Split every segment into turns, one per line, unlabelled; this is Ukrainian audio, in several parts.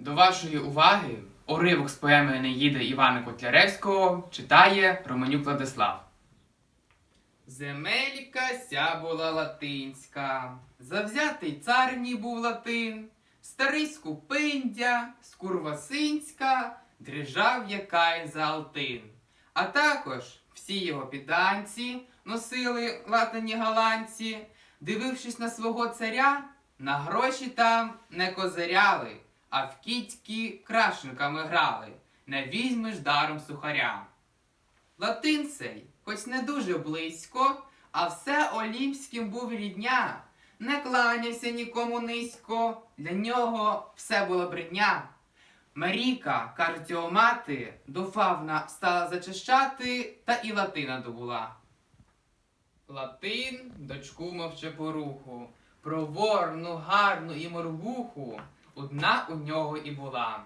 До вашої уваги уривок з поеми Енеїда Івана Котляревського читає Романюк Владислав. Земелька ся була латинська, завзятий царній був латин, старий скупиндя, скурвасинська, дрижав якай за Алтин. А також всі його підданці носили латані галанці, дивившись на свого царя, на гроші там не козиряли, а в кітьки крашенками грали, не візьмеш даром сухаря. Латин цей, хоч не дуже близько, а все олімпським був рідня, не кланявся нікому низько, для нього все було бридня. Маріка, кажуть його мати, до фавна стала зачищати, та і латина добула. Латин дочку мовче поруху, проворну, гарну і моргуху, одна у нього і була.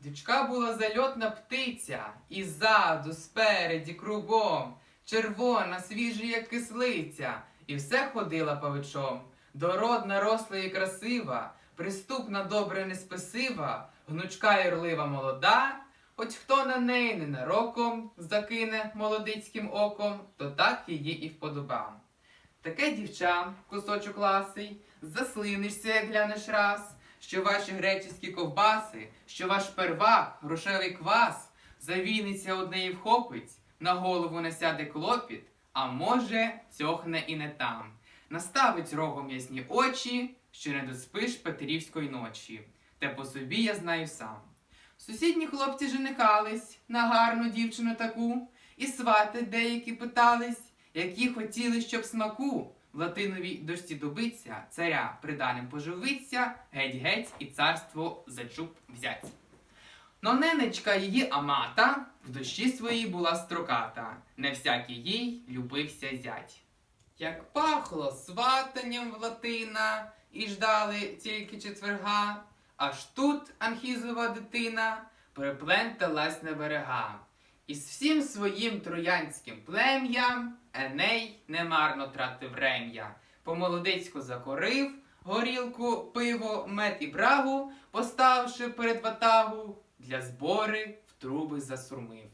Дочка була зальотна птиця, і ззаду, спереді, кругом, червона, свіжа, як кислиця, і все ходила павичом. Дородна, росла і красива, приступна, добре неспесива, гнучка і орлива молода, хоч хто на неї ненароком закине молодицьким оком, то так її і вподобав. Таке дівча, кусочок ласий, заслинишся, як глянеш раз, що ваші греческі ковбаси, що ваш первак, грошевий квас, завійниця однеї вхопить, на голову насяде клопіт, а може, цьохне і не там. Наставить рогом ясні очі, що не доспиш Петрівської ночі. Те по собі я знаю сам. Сусідні хлопці женихались на гарну дівчину таку, і свати деякі питались, які хотіли, щоб смаку латиновій дошці добиться, царя приданим поживиться, геть-геть і царство за чуб взять. Но ненечка її амата в душі своїй була строката, не всякий їй любився зять. Як пахло сватанням в латина, і ждали тільки четверга, аж тут анхізова дитина припленталась на берега. І з всім своїм троянським плем'ям Еней немарно тратив рем'я. По-молодецьку закорив горілку, пиво, мед і брагу, поставши перед ватагу, для збори в труби засурмив.